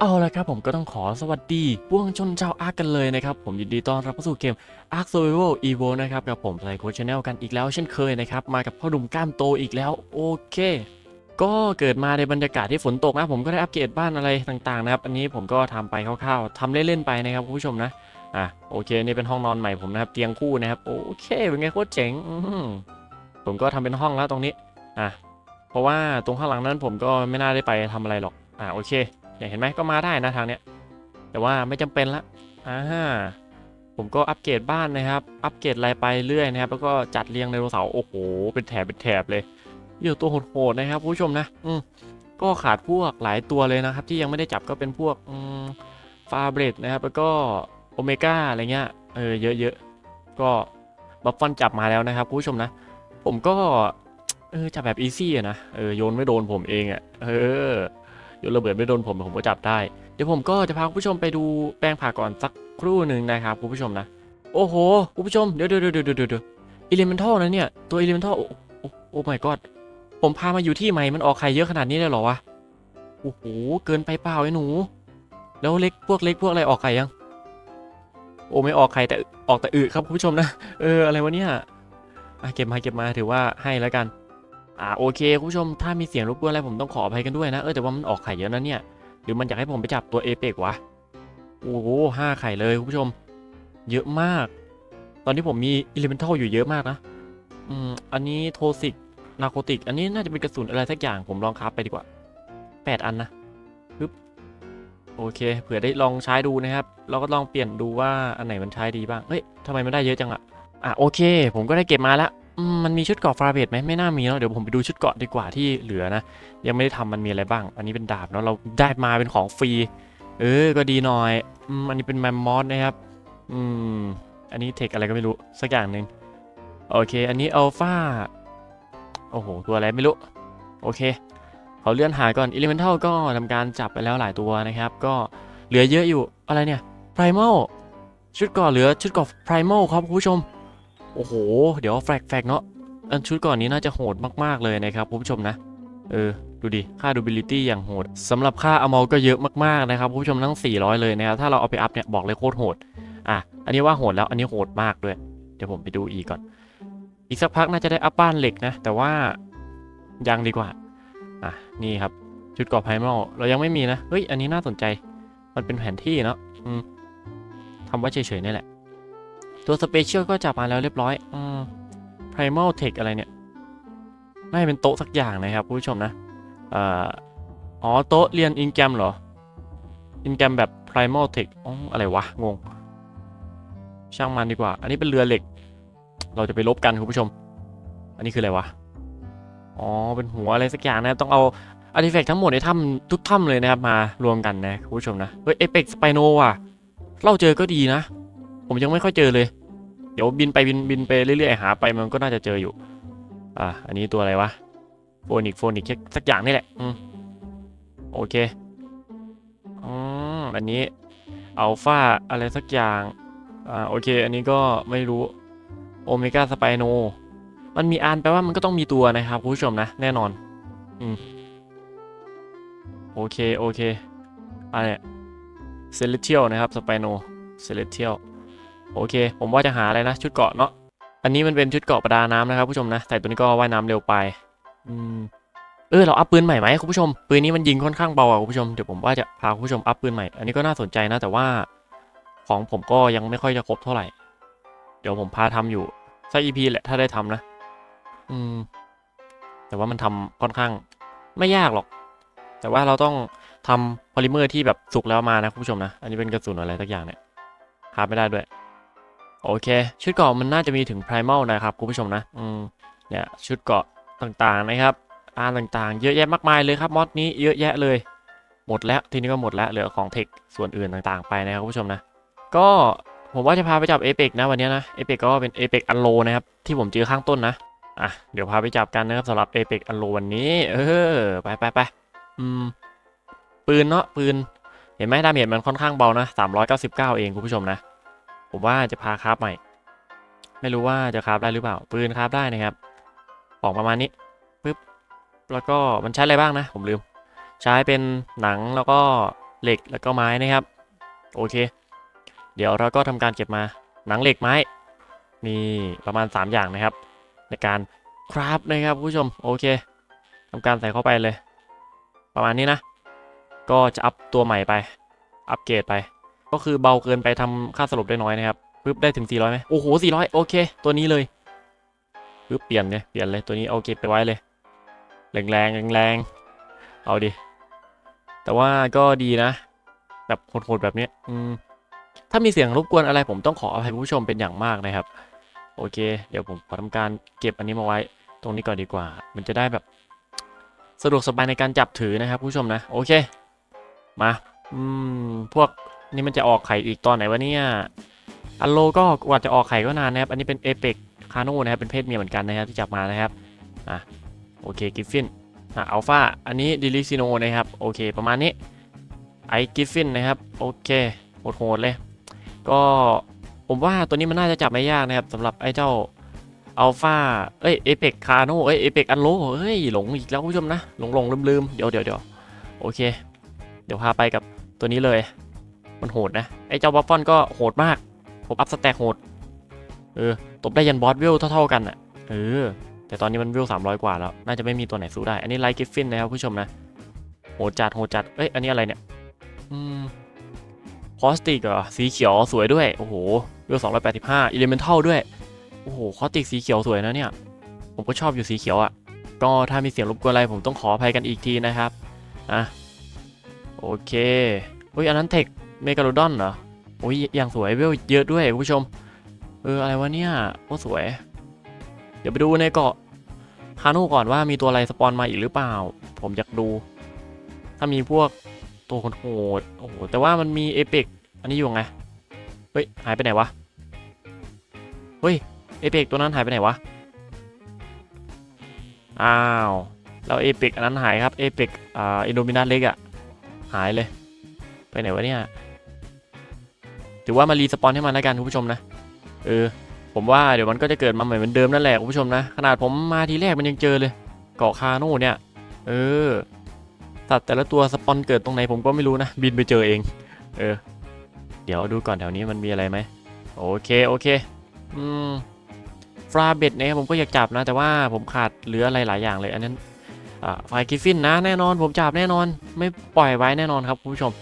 เอาละครับผมก็ต้องขอสวัสดีพวงชนชาวอาร์กันเลยนะครับ ผมยินดีต้อนรับเข้าสู่เกม Ark Survival Evo นะครับ กับผมไซโคชแนลกันอีกแล้วเช่นเคยนะครับ มากับพ่อหนุ่มกล้ามโตอีกแล้ว โอเค ก็เกิดมาในบรรยากาศที่ฝนตกนะ ผมก็ได้อัปเกรดบ้านอะไรต่างๆนะครับ อันนี้ผมก็ทำไปคร่าวๆทำเล่นๆไปนะครับคุณผู้ชมนะอะโอเค นี่เป็นห้องนอนใหม่ผมนะครับ เตียงคู่นะครับโอเคเป็นไงโคตรเจ๋งผมก็ทำเป็นห้องแล้วตรงนี้อะเพราะว่าตรงข้างหลังนั้นผมก็ไม่น่าได้ไปทำอะไรหรอกอะโอเค เนี่ยเห็นไหมก็มาได้นะทางเนี้ยแต่ว่าไม่จำเป็นละอ่าผมก็อัปเกรดบ้านนะครับ อัปเกรดอะไรไปเรื่อยนะครับ แล้วก็จัดเรียงไดโนเสาร์โอ้โห เป็นแถบเป็นแถบเลยเยอะตัวโหดๆนะครับผู้ชมนะ อืมก็ขาดพวกหลายตัวเลยนะครับ ที่ยังไม่ได้จับก็เป็นพวกฟาเบรดนะครับ แล้วก็โอเมก้าอะไรเงี้ย เออเยอะๆ ก็บัฟฟอนจับมาแล้วนะครับผู้ชมนะ ผมก็ เออจับแบบอีซี่อะนะ เออโยนไม่โดนผมเองอะเออ โยนระเบิดไม่โดนผมผมก็จับได้ เดี๋ยวผมก็จะพาคุณผู้ชมไปดูแปลงผักก่อนสักครู่หนึ่งนะครับคุณผู้ชมนะ โอ้โหคุณผู้ชมเดี๋ยวเดี๋ยวเดี๋ยวเดี๋ยวเดี๋ยวอิเลเมนทัลนะเนี่ยตัวอิเลเมนทัลโอ้โอ้โอ้ my god ผมพามาอยู่ที่ใหม่มันออกไข่เยอะขนาดนี้เลยเหรอวะโอ้โหเกินไปเปล่าไอ้หนู แล้วเล็กพวกเล็กพวกอะไรออกไข่ยัง โอ้ไม่ออกไข่แต่ออกแต่อึครับคุณผู้ชมนะ เอออะไรวะเนี่ยเก็บมาเก็บมาถือว่าให้แล้วกัน อ่าโอเคคุณผู้ชมถ้ามีเสียงรบกวนอะไรผมต้องขออภัยกันด้วยนะเออแต่ว่ามันออกไข่เยอะนะเนี่ยหรือมันอยากให้ผมไปจับตัวเอเปกวะโอ้โหห้าไข่เลยคุณผู้ชม เยอะมาก ตอนนี้ผมมีอิเลเมนทัลอยู่เยอะมากนะอืมอันนี้โทสิกนาโคติก อันนี้น่าจะเป็นกระสุนอะไรสักอย่างผมลองคราฟไปดีกว่าแปดอันนะปึ๊บโอเคเผื่อได้ลองใช้ดูนะครับ เราก็ลองเปลี่ยนดูว่าอันไหนมันใช้ดีบ้างเฮ้ยทำไมมันได้เยอะจังอะอะโอเค ผมก็ได้เก็บมาละอื มันมีชุดเกราะฟาเบตไหมไม่น่ามีเนาะเดี๋ยวผมไปดูชุดเกราะดีกว่าที่เหลือนะ ยังไม่ได้ทำมันมีอะไรบ้าง อันนี้เป็นดาบเนาะเราได้มาเป็นของฟรี เออ ก็ดีหน่อยอืมอันนี้เป็นแมมมอสนะครับ อืม อันนี้เทคอะไรก็ไม่รู้สักอย่างหนึ่งโอเค อันนี้อัลฟาโอ้โห ตัวอะไรไม่รู้ โอเคเขาเลื่อนหาก่อนอิเลเมนทัลก็ทำการจับไปแล้วหลายตัวนะครับ ก็เหลือเยอะอยู่อะไรเนี่ยไพร m a l ชุดเก่อเหลือชุดเก่อไพร m a l ครับคุณผู้ชม โอ้โห เดี๋ยวแฟกแฟกเนาะอันชุดก่อนนี้น่าจะโหดมากๆเลยนะครับคุณผู้ชมนะ เออ ดูดิ ค่า durability อย่างโหดสำหรับค่า amount ก็เยอะมากๆนะครับคุณผู้ชมทั้ง 400 เลยนะครับ ถ้าเราเอาไปอัพเนี่ยบอกเลยโคตรโหด อะ อันนี้ว่าโหดแล้ว อันนี้โหดมากด้วย เดี๋ยวผมไปดูอีกก่อน อีกสักพักน่าจะได้อัพบ้านเหล็กนะ แต่ว่ายังดีกว่า อะ นี่ครับ ชุดกราะไพรมอลเรายังไม่มีนะ เฮ้ย อันนี้น่าสนใจ มันเป็นแผนที่เนาะทำไว้เฉยๆนี่แหละ ตัวสเปเชียลก็จับมาแล้วเรียบร้อยอืม primal tech อะไรเนี่ยน่าเป็นโต๊ะสักอย่างนะครับคุณผู้ชมนะอ๋อโต๊ะเรียนอินแกรมเหรอ อินแกรมแบบ primal tech อ๋ออะไรวะ งง ช่างมันดีกว่า อันนี้เป็นเรือเหล็ก เราจะไปลบกันคุณผู้ชม อันนี้คืออะไรวะ อ๋อ เป็นหัวอะไรสักอย่างนะ ต้องเอาอาร์ติแฟกต์ทั้งหมดในถ้ำทุกถ้ำเลยนะครับมารวมกันนะคุณผู้ชมนะ เฮ้ยเอเปกสไปโนว่ะ เราเจอก็ดีนะ ผมยังไม่ค่อยเจอเลย ดี๋ยวบินไปบินบินไปเรื่อยๆหาไปมันก็น่าจะเจออยู่ อะอันนี้ตัวอะไรวะ โฟนิกโฟนิกสักอย่างนี่แหละ อืม โอเคอืมอันนี้อัลฟาอะไรสักอย่าง อ่า โอเค อันนี้ก็ไม่รู้ โอเมก้าสไปโน มันมีอันแปลว่ามันก็ต้องมีตัวนะครับคุณผู้ชมนะ แน่นอน อืม โอเค โอเคอันเนี้ยเซเลเทียลนะครับ สไปโน เซเลเทียล โอเค ผมว่าจะหาอะไรนะ ชุดเกาะเนาะอันนี้มันเป็นชุดเกาะประดาน้ำนะครับผู้ชมนะใส่ตัวนี้ก็ว่ายน้ำเร็วไปอืมเออเราอัพปืนใหม่ไหมคุณผู้ชมปืนนี้มันยิงค่อนข้างเบาอะคุณผู้ชมเดี๋ยวผมว่าจะพาคุณผู้ชมอัพปืนใหม่อันนี้ก็น่าสนใจนะแต่ว่าของผมก็ยังไม่ค่อยจะครบเท่าไหร่ เดี๋ยวผมพาทำอยู่สักอีพีแหละถ้าได้ทำนะ อืม แต่ว่ามันทำค่อนข้างไม่ยากหรอก แต่ว่าเราต้องทำพอลิเมอร์ที่แบบสุกแล้วมานะคุณผู้ชมนะ อันนี้เป็นกระสุนอะไรสักอย่างเนี่ยหาไม่ได้ด้วย โอเค ชุดเกาะมันน่าจะมีถึง primal นะครับคุณผู้ชมนะอืมเนี่ยชุดเกาะต่างๆนะครับอาต่างๆ เยอะแยะมากมายเลยครับมอดนี้เยอะแยะเลย หมดแล้วทีนี้ก็หมดแล้วเหลือของเทคส่วนอื่นต่างๆไปนะครับคุณผู้ชมนะ ก็ผมว่าจะพาไปจับเอเปกนะวันนี้นะเอเปกก็เป็นเอเปกอันโลนะครับที่ผมเจอข้างต้นนะอะเดี๋ยวพาไปจับกันนะครับสำหรับเอเปกอันโลวันนี้เออไปไปไปอืมปืนเนาะปืน เห็นไหมดาเมจมันค่อนข้างเบานะ399 เองคุณผู้ชมนะ ผมว่าจะพาคราฟใหม่ ไม่รู้ว่าจะคราฟได้หรือเปล่า ปืนคราฟได้นะครับ ของประมาณนี้ปึ๊บ แล้วก็มันใช้อะไรบ้างนะ ผมลืม ใช้เป็นหนังแล้วก็เหล็กแล้วก็ไม้นะครับ โอเค เดี๋ยวเราก็ทำการเก็บมา หนังเหล็กไม้นี่ประมาณ 3 อย่างนะครับ ในการคราฟนะครับผู้ชม โอเคทำการใส่เข้าไปเลย ประมาณนี้นะ ก็จะอัพตัวใหม่ไป อัปเกรดไป ก็คือเบาเกินไปทำค่าสลบได้น้อยนะครับปึ๊บได้ถึง 400ไหมโอ้โห 400 โอเค ตัวนี้เลยปึ๊บเปลี่ยนเลยเปลี่ยนเลยตัวนี้เอาเก็บไปไว้เลย แรงแรงแรงเอาดิ แต่ว่าก็ดีนะ แบบโหดๆแบบเนี้ยอืมถ้ามีเสียงรบกวนอะไรผมต้องขออภัยผู้ชมเป็นอย่างมากนะครับ โอเค เดี๋ยวผมขอทำการเก็บอันนี้มาไว้ ตรงนี้ก่อนดีกว่า มันจะได้แบบ สะดวกสบายในการจับถือนะครับผู้ชมนะ โอเค มา อืม พวก นี่มันจะออกไข่อีกตอนไหนวะเนี่ย อัลโลก็กว่าจะออกไข่ก็นานนะครับ อันนี้เป็นเอเปกคาโนนะครับ เป็นเพศเมียเหมือนกันนะครับที่จับมานะครับ อะ โอเคกิฟฟิน อะอัลฟาอันนี้ดิลิซิโนนะครับ โอเค ประมาณนี้ ไอกิฟฟินนะครับ โอเคโหดๆเลย ก็ผมว่าตัวนี้มันน่าจะจับไม่ยากนะครับสำหรับไอ้เจ้าอัลฟาเอ้ยเอเปกคาโนเอ้ยเอเปกอัลโลเฮ้ยหลงอีกแล้วคุณผู้ชมนะ หลงหลงลืมลืมเดี๋ยวเดี๋ยวเดี๋ยวโอเค เดี๋ยวพาไปกับตัวนี้เลย มันโหดนะ ไอ้เจ้าบัฟฟอนก็โหดมาก ผมอัพสแต็กโหด เออ ตบได้ยันบอสเวลเท่าๆกันอะ เออ แต่ตอนนี้มันเวล300กว่าแล้ว น่าจะไม่มีตัวไหนสู้ได้ อันนี้ไลท์กิฟฟินนะครับผู้ชมนะ โหดจัดโหดจัด เอ้ย อันนี้อะไรเนี่ย อืมคอสติกเหรอ สีเขียวสวยด้วย โอ้โห เวล285อิเลเมนทัลด้วย โอ้โห คอสติกสีเขียวสวยนะเนี่ย ผมก็ชอบอยู่สีเขียวอะ่ะ ก็ถ้ามีเสียงรบกวนอะไรผมต้องขออภัยกันอีกทีนะครับ อะ โอเคเฮ้ยอันนั้นเทค เมกาโลดอนเหรอโอ้ยอย่างสวยเวลเยอะด้วยคุณผู้ชม เอออะไรวะเนี่ยโอ้สวย เดี๋ยวไปดูในเกาะฮานุก่อนว่ามีตัวอะไรสปอนมาอีกหรือเปล่า ผมอยากดู ถ้ามีพวกตัวโหดโอ้โหแต่ว่ามันมีเอเปกอันนี้อยู่ไง เฮ้ยหายไปไหนวะ เฮ้ยเอเปกตัวนั้นหายไปไหนวะ อ้าวแล้วเอเปกอันนั้นหายครับเอเปกอ่าอินโดมินาเล็กอะหายเลย ไปไหนวะเนี่ย ถือว่ามารีสปอนให้มันแล้วกันคุณผู้ชมนะเออผมว่าเดี๋ยวมันก็จะเกิดมาเหมือนเดิมนั่นแหละคุณผู้ชมนะขนาดผมมาทีแรกมันยังเจอเลยเกาะคาโน่เนี่ย เออสัตว์แต่ละตัวสปอนเกิดตรงไหนผมก็ไม่รู้นะ บินไปเจอเอง เออ เดี๋ยวดูก่อนแถวนี้มันมีอะไรไหมโอเคโอเคอืมฟราเบ็ดเนี่ยผมก็อยากจับนะ แต่ว่าผมขาดเหลืออะไรหลายอย่างเลยอันนั้นอ่าไฟกิฟฟินนะแน่นอนผมจับแน่นอน ไม่ปล่อยไว้แน่นอนครับคุณผู้ชม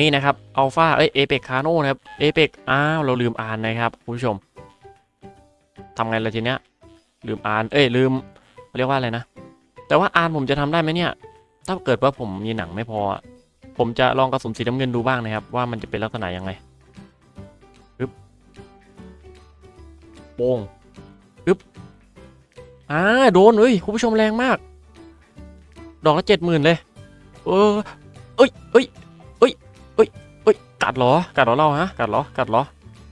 นี่นะครับอัลฟาเอ้ยเอเปกคาโนนะครับเอเปกอ้าวเราลืมอ่านนะครับคุณผู้ชมทำไงล่ะทีเนี้ยลืมอ่านเอ้ยลืมเรียกว่าอะไรนะ แต่ว่าอ่านผมจะทำได้ไหมเนี่ย ถ้าเกิดว่าผมมีหนังไม่พอ ผมจะลองกระสุนสีน้ำเงินดูบ้างนะครับ ว่ามันจะเป็นลักษณะยังไงปึ๊บโป้งปึ๊บอ่าโดนเอ้ยคุณผู้ชมแรงมาก ดอกละเจ็ดหมื่นเลย เออเอ้ยเอ้ย เอ้ยกัดเหรอ กัดเหรอเราฮะ กัดเหรอ กัดเหรอ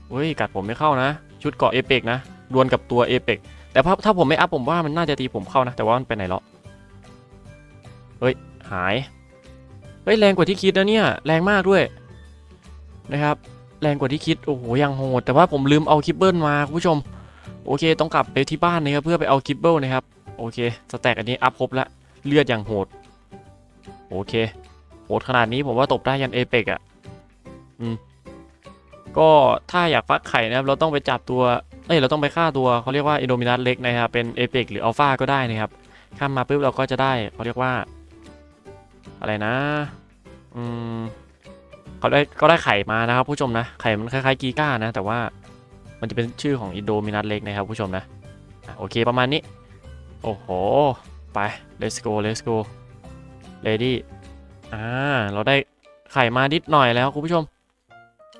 เฮ้ย กัดผมไม่เข้านะ ชุดเกาะเอเปกนะ ดวลกับตัวเอเปกแต่ถ้าผมไม่อัพผมว่ามันน่าจะตีผมเข้านะ แต่ว่ามันไปไหนแล้วเฮ้ย หาย เฮ้ย แรงกว่าที่คิดนะเนี่ย แรงมากด้วย นะครับ แรงกว่าที่คิด โอ้โห ยังโหด แต่ว่าผมลืมเอาคิปเบิลมาคุณผู้ชม โอเค ต้องกลับไปที่บ้านนะครับเพื่อไปเอาคิปเบิลนะครับ โอเค สแต็กอันนี้อัพครบละ เลือดอย่างโหด โอเค โหดขนาดนี้ผมว่าตบได้ยันเอเปกอะ ก็ถ้าอยากฟักไข่นะครับ เราต้องไปจับตัว เอ้ย เราต้องไปฆ่าตัวเขาเรียกว่าอินโดมินัสเล็กนะครับ เป็นเอเปกหรืออัลฟาก็ได้นะครับข้ามมาปุ๊บเราก็จะได้เขาเรียกว่า อะไรนะ อืมเขาได้ก็ได้ไข่มานะครับ ผู้ชมนะ ไข่มันคล้ายๆกีก้านะ แต่ว่ามันจะเป็นชื่อของอินโดมินัสเล็กนะครับ ผู้ชมนะโอเคประมาณนี้ โอ้โห ไป let's go let's go ready อ่า เราได้ไข่มานิดหน่อยแล้วคุณผู้ชม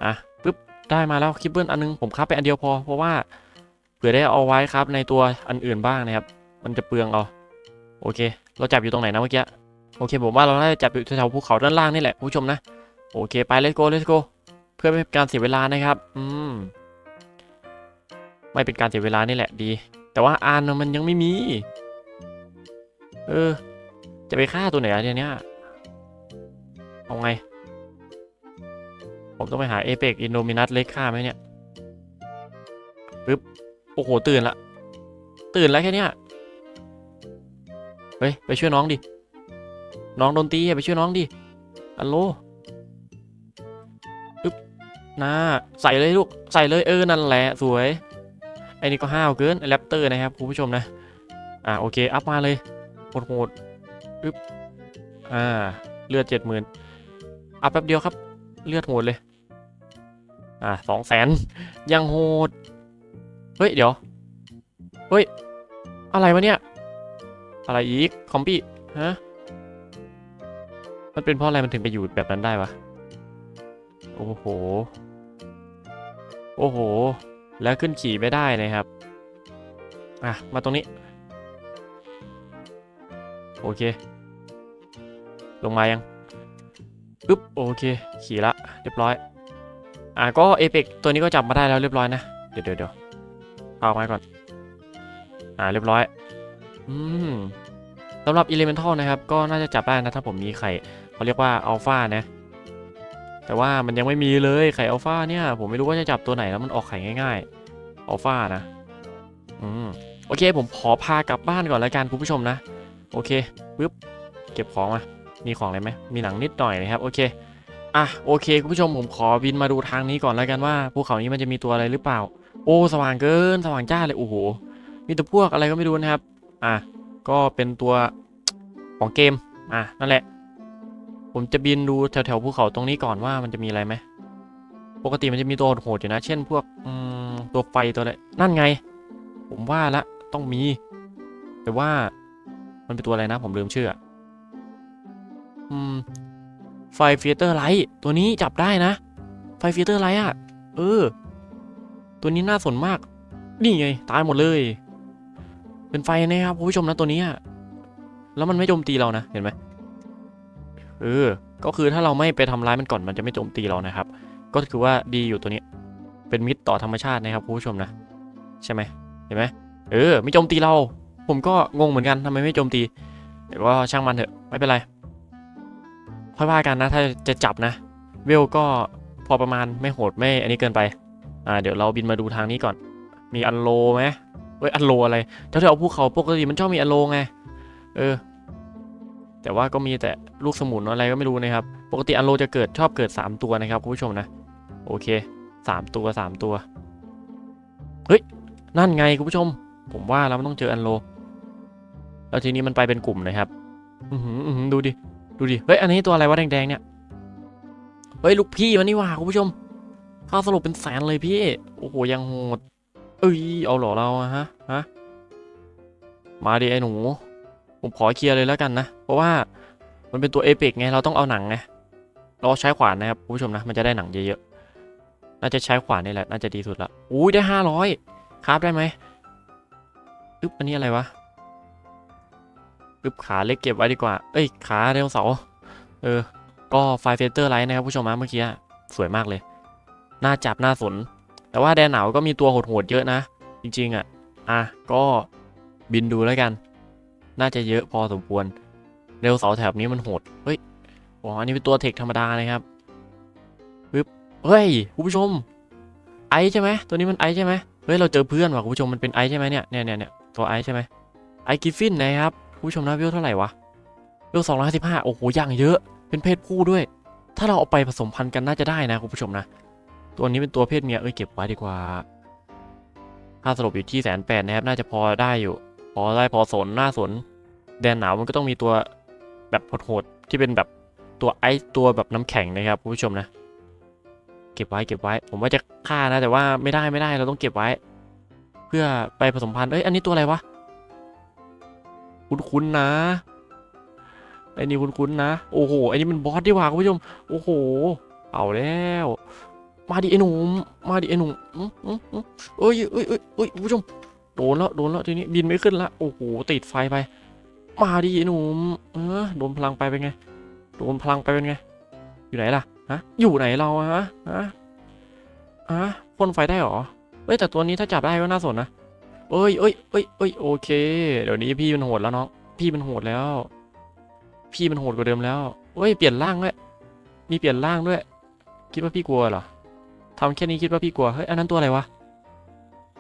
อะปึ๊บได้มาแล้วคลิปเปิลอันนึงผมคับไปอันเดียวพอ เพราะว่าเผื่อได้เอาไว้ครับในตัวอันอื่นบ้างนะครับ มันจะเปลืองเอาโอเค เราจับอยู่ตรงไหนนะเมื่อกี้โอเคผมว่าเราน่าจะจับอยู่แถวภูเขาด้านล่างนี่แหละผู้ชมนะโอเคไป let's go let's go เพื่อไม่เป็นการเสียเวลานะครับ อืมไม่เป็นการเสียเวลานี่แหละดี แต่ว่าอานมันยังไม่มี เออ จะไปฆ่าตัวไหนอะทีเนี้ยเอาไง ผมต้องไปหาเอเปกอินโดมินัสเล็กฆ่าไหมเนี่ยปึ๊บ โอ้โห ตื่นละ ตื่นแล้วแค่เนี้ยเฮ้ย ไปช่วยน้องดิ น้องโดนตีอะไปช่วยน้องดิอัลโหลนะใส่เลยลูก ใส่เลยเออ นั่นแหละ สวย ไอ้นี่ก็ห้าวเกินไอ้แรปเตอร์นะครับคุณผู้ชมนะ อ่าโอเค อัพมาเลยโหดโหดอึ๊บ อ่า เลือดเจ็ดหมื่นอัพแป๊บเดียวครับ เลือดโหดเลย อ่าสองแสนยังโหด เฮ้ย เดี๋ยว เฮ้ย อะไรวะเนี่ย อะไรอีก คอมปี้ ฮะ มันเป็นเพราะอะไรมันถึงไปอยู่แบบนั้นได้วะ โอ้โห โอ้โห แล้วขึ้นขี่ไม่ได้นะครับ อะ มาตรงนี้ โอเค ลงมายังปึ๊บ โอเค ขี่ละ เรียบร้อย อะก็เอเปกตัวนี้ก็จับมาได้แล้วเรียบร้อยนะ เดี๋ยวเดี๋ยวเดี๋ยวเอาไม้ก่อน อ่าเรียบร้อย อืมสำหรับ Elemental นะครับ ก็น่าจะจับได้นะถ้าผมมีไข่เขาเรียกว่าอัลฟานะ แต่ว่ามันยังไม่มีเลยไข่อัลฟาเนี่ย ผมไม่รู้ว่าจะจับตัวไหนแล้วมันออกไข่ง่ายๆอัลฟานะ อืมโอเค ผมขอพากลับบ้านก่อนแล้วกันคุณผู้ชมนะ โอเคปึ๊บเก็บของมามีของอะไรไหมมีหนังนิดหน่อยนะครับโอเค อะโอเคคุณผู้ชมผมขอบินมาดูทางนี้ก่อนแล้วกันว่าภูเขานี้มันจะมีตัวอะไรหรือเปล่า โอ้สว่างเกินสว่างจ้าเลยโอ้โหมีแต่พวกอะไรก็ไม่รู้นะครับ อะก็เป็นตัวของเกมอะนั่นแหละ ผมจะบินดูแถวๆภูเขาตรงนี้ก่อนว่ามันจะมีอะไรไหมปกติมันจะมีตัวโหดอยู่นะ เช่นพวกอืมตัวไฟตัวอะไรนั่นไง ผมว่าละต้องมี แต่ว่ามันเป็นตัวอะไรนะ ผมลืมชื่ออืม ไฟเฟิเตอร์ไลท์ตัวนี้จับได้นะ ไฟเฟิเตอร์ไลท์อะ เออ ตัวนี้น่าสนมาก นี่ไง ตายหมดเลย เป็นไฟนะครับผู้ชมนะตัวนี้อะแล้วมันไม่โจมตีเรานะ เห็นไหมเออ ก็คือถ้าเราไม่ไปทำร้ายมันก่อนมันจะไม่โจมตีเรานะครับ ก็คือว่าดีอยู่ตัวนี้ เป็นมิตรต่อธรรมชาตินะครับผู้ชมนะ ใช่ไหมเห็นไหมเออ ไม่โจมตีเรา ผมก็งงเหมือนกันทำไมไม่โจมตีแต่ก็ช่างมันเถอะไม่เป็นไร ค่อยว่ากันนะถ้าจะจับนะ เวลก็พอประมาณไม่โหดไม่อันนี้เกินไป อ่าเดี๋ยวเราบินมาดูทางนี้ก่อน มีอันโลไหมเอ้ยอันโลอะไรแถวๆภูเขาปกติมันชอบมีอันโลไง เออ แต่ว่าก็มีแต่ลูกสมุนอะไรก็ไม่รู้นะครับ ปกติอันโลจะเกิดชอบเกิด 3 ตัวนะครับคุณผู้ชมนะ โอเค 3 ตัว 3 ตัว เฮ้ย นั่นไงคุณผู้ชม ผมว่าเราไม่ต้องเจออันโล แล้วทีนี้มันไปเป็นกลุ่มนะครับ อือหืออือหือดูดิ ดูดิ เฮ้ย อันนี้ตัวอะไรวะแดงๆเนี่ย เฮ้ย ลูกพี่มันนี่ว่าคุณผู้ชมค่าสรุปเป็นแสนเลยพี่ โอ้โห ยังโหด เอ้ย เอาเหรอเราอะฮะ ฮะ มาดิไอ้หนู ผมขอเคลียร์เลยแล้วกันนะ เพราะว่ามันเป็นตัวเอพิกไง เราต้องเอาหนังไง เราใช้ขวานนะครับคุณผู้ชมนะ มันจะได้หนังเยอะๆ น่าจะใช้ขวานนี่แหละ น่าจะดีสุดละ อุ้ยได้ห้าร้อยคราฟได้ไหมอึ๊บอันนี้อะไรวะ อึ๊บขาเล็กเก็บไว้ดีกว่า เอ้ยขาไดโนเสาร์เออ ก็ไฟเฟเตอร์ไลท์นะครับผู้ชมนะเมื่อกี้อะสวยมากเลย น่าจับน่าสน แต่ว่าแดนหนาวก็มีตัวโหดๆเยอะนะ จริงๆอะ อะก็บินดูแล้วกัน น่าจะเยอะพอสมควรเร็วเสาแถบนี้มันโหด เฮ้ยอ๋ออันนี้เป็นตัวเทคธรรมดานะครับปึ๊บเฮ้ยคุณผู้ชม ไอใช่ไหมตัวนี้มันไอใช่ไหมเฮ้ยเราเจอเพื่อนว่ะคุณผู้ชมมันเป็นไอใช่ไหมเนี่ยเนี่ยเนี่ยเนี่ยตัวไอใช่ไหมไอกิฟฟินนะครับ ผู้ชมนะวิวเท่าไหร่วะวิวสองร้อยสิบห้าโอ้โหอย่างเยอะ เป็นเพศผู้ด้วย ถ้าเราเอาไปผสมพันธุ์กันน่าจะได้นะคุณผู้ชมนะ ตัวนี้เป็นตัวเพศเมียเอ้ยเก็บไว้ดีกว่า ค่าสรุปอยู่ที่แสนแปดนะครับ น่าจะพอได้อยู่ พอได้พอสนหน่าสน แดนหนาวมันก็ต้องมีตัวแบบโหดๆที่เป็นแบบตัวไอตัวแบบน้ำแข็งนะครับคุณผู้ชมนะ เก็บไว้เก็บไว้ ผมว่าจะฆ่านะแต่ว่าไม่ได้ไม่ได้เราต้องเก็บไว้ เพื่อไปผสมพันธุ์เอ้ยอันนี้ตัวอะไรวะ คุ้นๆนะไอ้นี่คุ้นๆนะ โอ้โหไอ้นี่มันบอสดีกว่าคุณผู้ชม โอ้โห เอาแล้ว มาดิไอ้หนุ่ม มาดิไอ้หนุ่มเอ้ยเอ้ยเอ้ยเอ้ยคุณผู้ชม โดนแล้ว โดนแล้วทีนี้บินไม่ขึ้นละ โอ้โห ติดไฟไป มาดิไอ้หนุ่ม เออ โดนพลังไปเป็นไง โดนพลังไปเป็นไง อยู่ไหนล่ะ ฮะ อยู่ไหนเราอะฮะ ฮะ ฮะพ่นไฟได้หรอเอ้ยแต่ตัวนี้ถ้าจับได้ก็น่าสนนะ เอ้ยเอ้ยเอ้ยเอ้ยโอเค เดี๋ยวนี้พี่มันโหดแล้วเน้องพี่มันโหดแล้ว พี่มันโหดกว่าเดิมแล้วเอ้ย เปลี่ยนร่างด้วย มีเปลี่ยนร่างด้วย คิดว่าพี่กลัวเหรอทำแค่นี้คิดว่าพี่กลัว เฮ้ย อันนั้นตัวอะไรวะ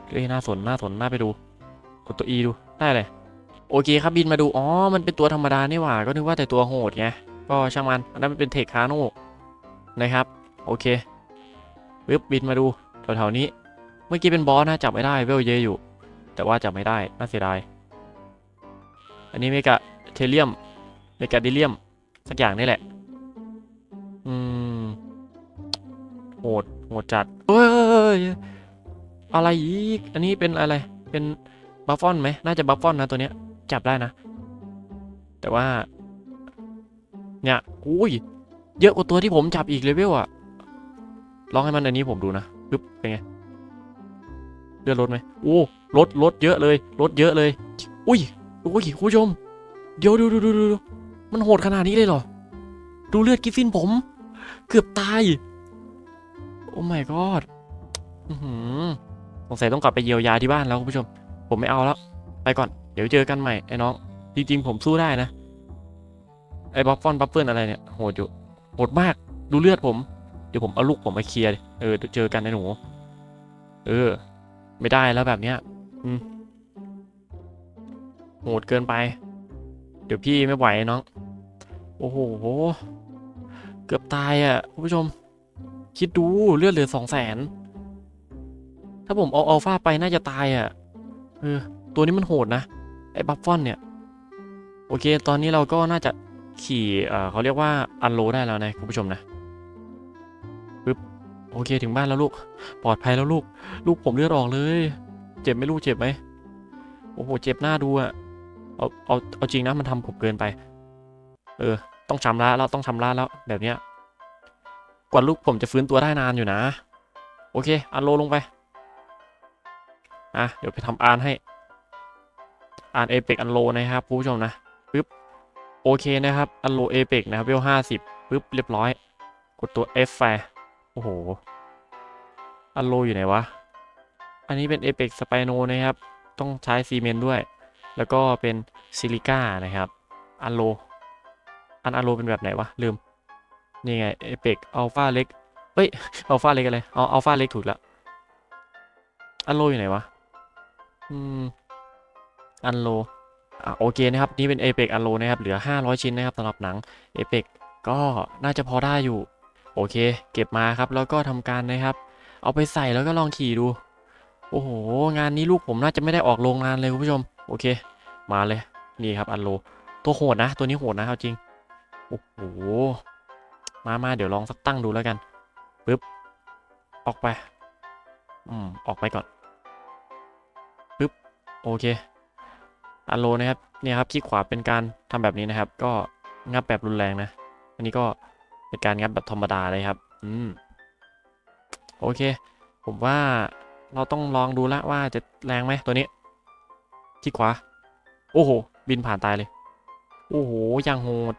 เอ้ยน่าสน น่าสน น่าไปดู กดตัว E ดู ได้เลย โอเคครับ บินมาดู อ๋อ มันเป็นตัวธรรมดานี่หว่า ก็นึกว่าแต่ตัวโหดไง ก็ช่างมัน อันนั้นมันเป็นเทคคาโนนะครับ โอเคปึ๊บบินมาดู แถวๆนี้ เมื่อกี้เป็นบอสนะ จับไม่ได้ เวลเยอยู่ แต่ว่าจับไม่ได้ น่าเสียดาย อันนี้เมกะเทเลียม เมกะดิเลียม สักอย่างนี่แหละ อืม โหด โหดจัด เฮ้ย อะไรอีก อันนี้เป็นอะไร เป็นบัฟฟอนไหม น่าจะบัฟฟอนนะตัวเนี้ย จับได้นะ แต่ว่า เนี่ย อุ้ย เยอะกว่าตัวที่ผมจับอีกเลเวลอะลองให้มันอันนี้ผมดูนะปึ๊บเป็นไง เลือดลดไหมโอ้ลดลดเยอะเลยลดเยอะเลย อุ้ยอุ้ยคุณผู้ชม เดี๋ยวดูดูดูดูดูมันโหดขนาดนี้เลยเหรอ ดูเลือดกิฟฟินผม เกือบตาย โอ้ my god สงสัยต้องกลับไปเยียวยาที่บ้านแล้วคุณผู้ชม ผมไม่เอาแล้ว ไปก่อน เดี๋ยวเจอกันใหม่ไอ้น้อง จริงๆผมสู้ได้นะ ไอ้บัฟฟอนบัฟเฟิลอะไรเนี่ย โหดอยู่ โหดมาก ดูเลือดผม เดี๋ยวผมเอาลูกผมมาเคลียร์ เออเดี๋ยวเจอกันไอ้หนู เออ ไม่ได้แล้วแบบเนี้ยโหดเกินไป เดี๋ยวพี่ไม่ไหวน้อง โอ้โห เกือบตายอะคุณผู้ชม คิดดูเลือดเหลือสองแสน ถ้าผมเอาอัลฟาไปน่าจะตายอะ เออ ตัวนี้มันโหดนะ ไอ้บัฟฟอนเนี่ย โอเค ตอนนี้เราก็น่าจะขี่ เออเขาเรียกว่าอันโลได้แล้วนะคุณผู้ชมนะ โอเคถึงบ้านแล้วลูก ปลอดภัยแล้วลูก ลูกผมเลือดออกเลย เจ็บไหมลูกเจ็บไหมโอ้โหเจ็บหน้าดูอะเอาเอาเอาจริงนะมันทำผมเกินไป เออ ต้องชำระแล้วต้องชำระแล้วแบบเนี้ยกว่าลูกผมจะฟื้นตัวได้นานอยู่นะ โอเค อันโลลงไปอะเดี๋ยวไปทำอ่านให้ อ่านเอเปกอันโลนะครับผู้ชมนะปึ๊บโอเคนะครับอันโลเอเปกนะครับเวลห้าสิบปึ๊บเรียบร้อย กดตัว F ไปโอ้โห อันโลอยู่ไหนวะ อันนี้เป็นเอเปกสไปโนนะครับ ต้องใช้ซีเมนต์ด้วย แล้วก็เป็นซิลิก้านะครับ อันโล อันอันโลเป็นแบบไหนวะ ลืม นี่ไงเอเปกอัลฟาเล็กเอ้ยอัลฟาเล็กอะไรเอาอัลฟาเล็กถูกล้วอันโลอยู่ไหนวะ อืม อันโลอะโอเคนะครับ นี่เป็นเอเปกอันโลนะครับ เหลือ 500 ชิ้นนะครับสำหรับหนังเอเปกก็น่าจะพอได้อยู่ โอเค เก็บมาครับ แล้วก็ทำการนะครับ เอาไปใส่แล้วก็ลองขี่ดู โอ้โห งานนี้ลูกผมน่าจะไม่ได้ออกโรงงานเลยคุณผู้ชม โอเค มาเลย นี่ครับอันโล ตัวโหดนะ ตัวนี้โหดนะเอาจริง โอ้โห มามาเดี๋ยวลองสักตั้งดูแล้วกันปึ๊บ ออกไป อืม ออกไปก่อนปึ๊บ โอเค อันโลนะครับ เนี่ยครับคลิกขวาเป็นการทำแบบนี้นะครับ ก็งับแบบรุนแรงนะ อันนี้ก็เป็นการงับแบบธรรมดาเลยครับ อืม โอเค ผมว่าเราต้องลองดูละว่าจะแรงไหมตัวนี้คลิกขวา โอ้โห บินผ่านตายเลย โอ้โหยังโหด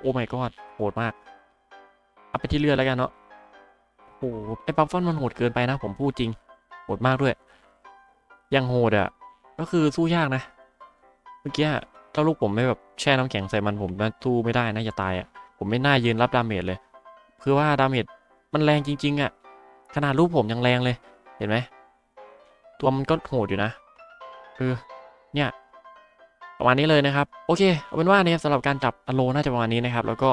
โอ้ my god โหดมาก เอาไปที่เลือดแล้วกันเนาะโอ้โหไอ้บัฟฟอนมันโหดเกินไปนะ ผมพูดจริง โหดมากด้วย ยังโหดอะ่ะ ก็คือสู้ยากนะ เมื่อกี้ถ้าลูกผมไม่แบบแช่น้ำแข็งใส่มันผมน่าสู้ไม่ได้นะจะตายอะ่ะ ผมไม่น่ายืนรับดาเมจเลย คือว่าดาเมจมันแรงจริง ๆอะ่ะ ขนาดรูปผมยังแรงเลย เห็นไหม ตัวมันก็โหดอยู่นะคือเนี่ย ประมาณนี้เลยนะครับ โอเค เอาเป็นว่าเนี่ยสำหรับการจับอโลน่าจะประมาณนี้นะครับ แล้วก็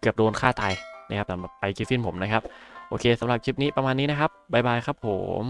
เกือบโดนฆ่าตายนะครับสำหรับไปกิฟฟินผมนะครับ โอเคสำหรับคลิปนี้ประมาณนี้นะครับ บ๊ายบายครับผม